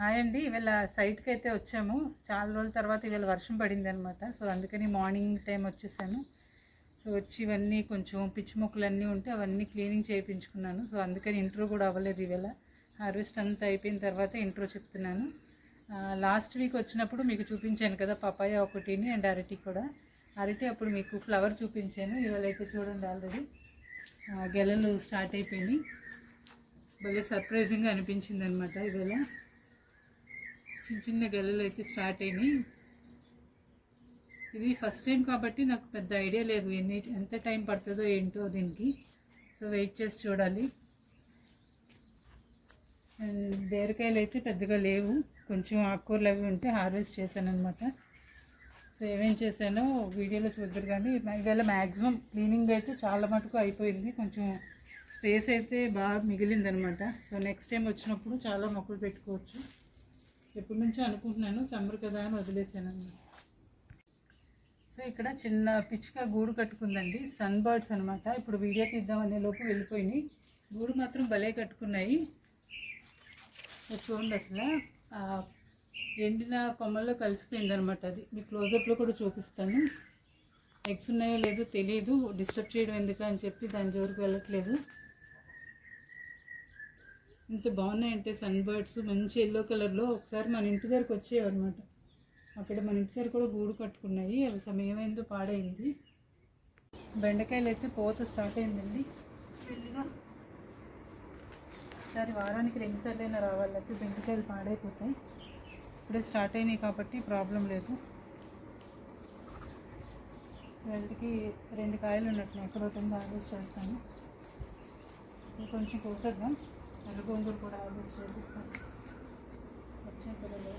Hi అండి. ఇవాళ సైట్కి అయితే వచ్చాము. చాలా రోజుల తర్వాత ఇవాళ వర్షం పడింది అనమాట సో అందుకని మార్నింగ్ టైం వచ్చేసాను. సో వచ్చి ఇవన్నీ కొంచెం పిచ్చి మొక్కలన్నీ ఉంటే అవన్నీ క్లీనింగ్ చేయించుకున్నాను. సో అందుకని ఇంట్రో కూడా అవ్వలేదు ఇవాళ. హార్వెస్ట్ అంతా అయిపోయిన తర్వాత ఇంట్రో చెప్తున్నాను. లాస్ట్ వీక్ వచ్చినప్పుడు మీకు చూపించాను కదా పపాయ ఒకటిని అండ్ అరటి కూడా. అరటి అప్పుడు మీకు ఫ్లవర్ చూపించాను. ఇవాళ అయితే చూడండి ఆల్రెడీ. గెలలు స్టార్ట్ అయిపోయినాయి. భలే సర్ప్రైజింగ్గా అనిపించింది అనమాట ఇవాళ. చిన్న చిన్న గెలలు అయితే స్టార్ట్ అయినాయి. ఇది ఫస్ట్ టైం కాబట్టి నాకు పెద్ద ఐడియా లేదు ఎన్ని ఎంత టైం పడుతుందో ఏంటో దీనికి. సో వెయిట్ చేసి చూడాలి. అండ్ బీరకాయలు అయితే పెద్దగా లేవు. కొంచెం ఆకుకూరలు అవి ఉంటే హార్వెస్ట్ చేశాను అనమాట సో ఏమేం చేశానో వీడియోలో చూద్దరు కానీ ఇవాళ మ్యాక్సిమం క్లీనింగ్ అయితే చాలా మటుకు అయిపోయింది. కొంచెం స్పేస్ అయితే బాగా మిగిలిందనమాట సో నెక్స్ట్ టైం వచ్చినప్పుడు చాలా మొక్కలు పెట్టుకోవచ్చు. ఎప్పటి నుంచో అనుకుంటున్నాను సమ్మర్ కదా అని వదిలేసాను సో ఇక్కడ చిన్న పిచ్చుక గూడు కట్టుకుందండి సన్ బర్డ్స్ అనమాట ఇప్పుడు వీడియో తీద్దామనే లోపు వెళ్ళిపోయినాయి. గూడు మాత్రం భలే కట్టుకున్నాయి. చూడండి అసలు ఎండిన కొమ్మల్లో కలిసిపోయింది అనమాట అది. మీ క్లోజప్లో కూడా చూపిస్తాను. ఎగ్స్ ఉన్నాయో లేదో తెలియదు డిస్టర్బ్ చేయడం ఎందుకు అని చెప్పి దాని జోరుకు వెళ్ళట్లేదు. ఇంత బాగున్నాయంటే సన్ బర్డ్స్ మంచి ఎల్లో కలర్లో ఒకసారి మన ఇంటి దగ్గరకు వచ్చేవి అనమాట అక్కడ మన ఇంటి దగ్గర కూడా గూడు కట్టుకున్నాయి. అవి సమయమైందో పాడైంది. బెండకాయలు అయితే పోత స్టార్ట్ అయిందండి. వెళ్ళిగా ఒకసారి వారానికి రెండు సార్లు అయినా రావాలి అయితే బెండకాయలు పాడైపోతాయి. ఇప్పుడే స్టార్ట్ అయినాయి కాబట్టి ప్రాబ్లం లేదు. వీళ్ళకి రెండు కాయలు ఉన్నట్టు ఎక్కడ ఒకటి హార్వెస్ట్ చేస్తాను. కొంచెం కోసేద్దాం. ఎర్ర గోంగూర కూడా హార్వెస్ట్ చేపిస్తాను వచ్చే పిల్లలు.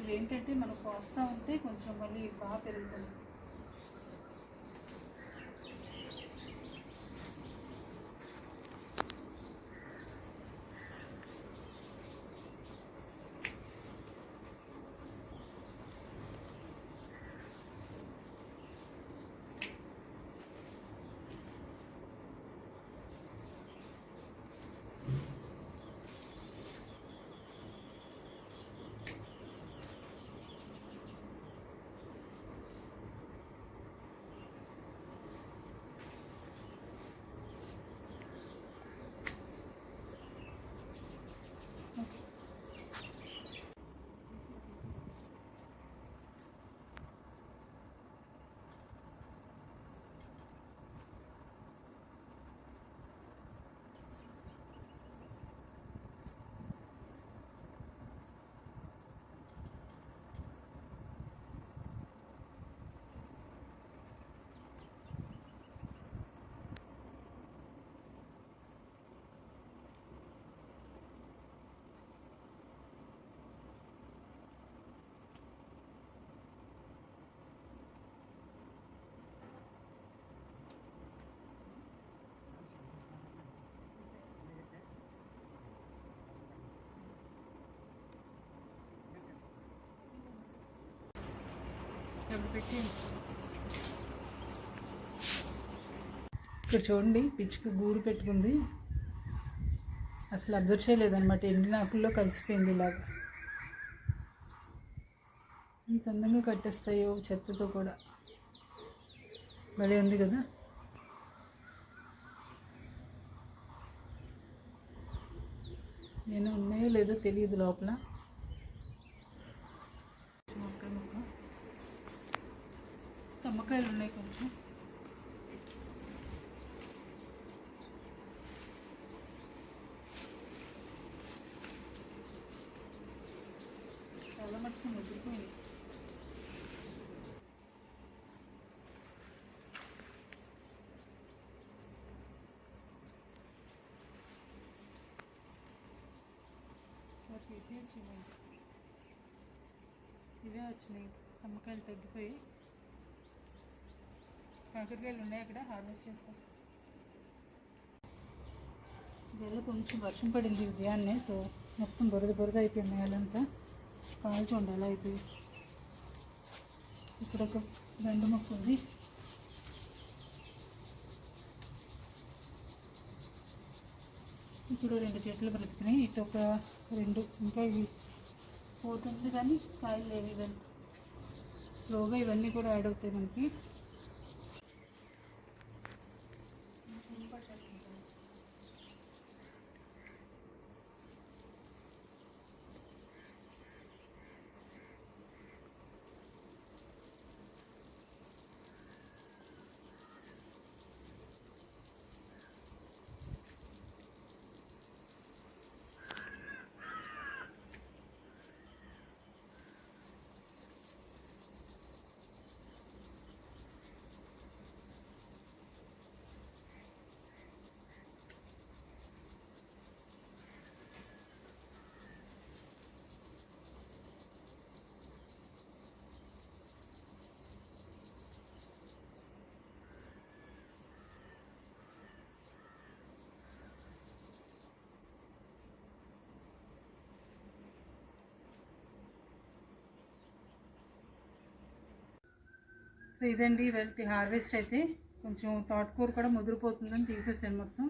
ఇవి ఏంటంటే మనం కోస్తా ఉంటే కొంచెం మళ్ళీ బాగా పెరుగుతుంది. ఇక్కడ చూడండి పిచ్చుకి గూడు పెట్టుకుంది. అసలు అబ్జర్వ్ చేయలేదన్నమాట ఎండిన ఆకుల్లో కలిసిపోయింది ఇలాగ. ఇంత అందంగా కట్టేస్తాయో చెత్తతో కూడా. భలే ఉంది కదా. నేను ఉన్నాయో లేదో తెలియదు లోపల మొక్క మొక్క నిమ్మకాయలు ఉన్నాయి కొంచెం. చాలా మటుకు ముద్దుకుపోయింది వచ్చినాయి ఇవే వచ్చినాయి. అమ్మకాయలు తగ్గిపోయి కాకరకాయలు ఉన్నాయి అక్కడ హార్వెస్ట్ చేసుకొస్తాం ఇవాళ కొంచెం వర్షం పడింది ఉదయాన్నే సో మొత్తం బురద బురద అయిపోయింది నేలంతా. కాల్చి ఉండాలి అయిపోయి ఇక్కడ ఒక రెండు మొక్క ఉంది. ఇప్పుడు రెండు చెట్లు బ్రతికినాయి. ఇటు ఒక రెండు ఇంకా ఇవి పోతుంది కానీ కాయలు లేవు ఇవన్నీ. స్లోగా ఇవన్నీ కూడా యాడ్ అవుతాయి మనకి. సో ఇదండి ఇవాళ హార్వెస్ట్ అయితే. కొంచెం తోటకూర కూడా ముదిరిపోతుందని తీసేసాను మొత్తం.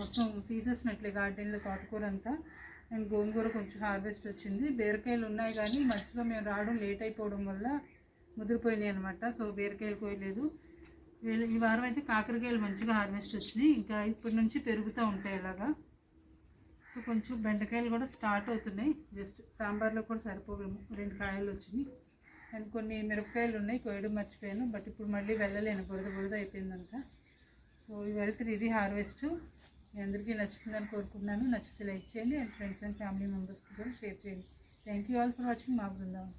మొత్తం తీసేసినట్లే గార్డెన్లో తోటకూర అంతా. అండ్ గోంగూర కొంచెం హార్వెస్ట్ వచ్చింది. బీరకాయలు ఉన్నాయి కానీ మధ్యలో మేము రావడం లేట్ అయిపోవడం వల్ల ముదిరిపోయినాయి అనమాట సో బీరకాయలు కోయలేదు. ఈ వారం అయితే కాకరకాయలు మంచిగా హార్వెస్ట్ వచ్చినాయి. ఇంకా ఇప్పటి నుంచి పెరుగుతూ ఉంటాయి అలాగా. సో కొంచెం బెండకాయలు కూడా స్టార్ట్ అవుతున్నాయి. జస్ట్ సాంబార్లో కూడా సరిపోవేమో రెండు కాయలు వచ్చినాయి. అండ్ కొన్ని మిరపకాయలు ఉన్నాయి కోయడం మర్చిపోయాను బట్ ఇప్పుడు మళ్ళీ వెళ్ళలేను బురద బురద అయిపోయిందంతా. సో ఇది వెళ్తుంది ఇది హార్వెస్ట్. మీ అందరికీ నచ్చుతుందని కోరుకుంటున్నాను. నచ్చితే లైక్ చేయండి అండ్ ఫ్రెండ్స్ అండ్ ఫ్యామిలీ మెంబర్స్కి కూడా షేర్ చేయండి. Thank you all for watching మా బృందావన్.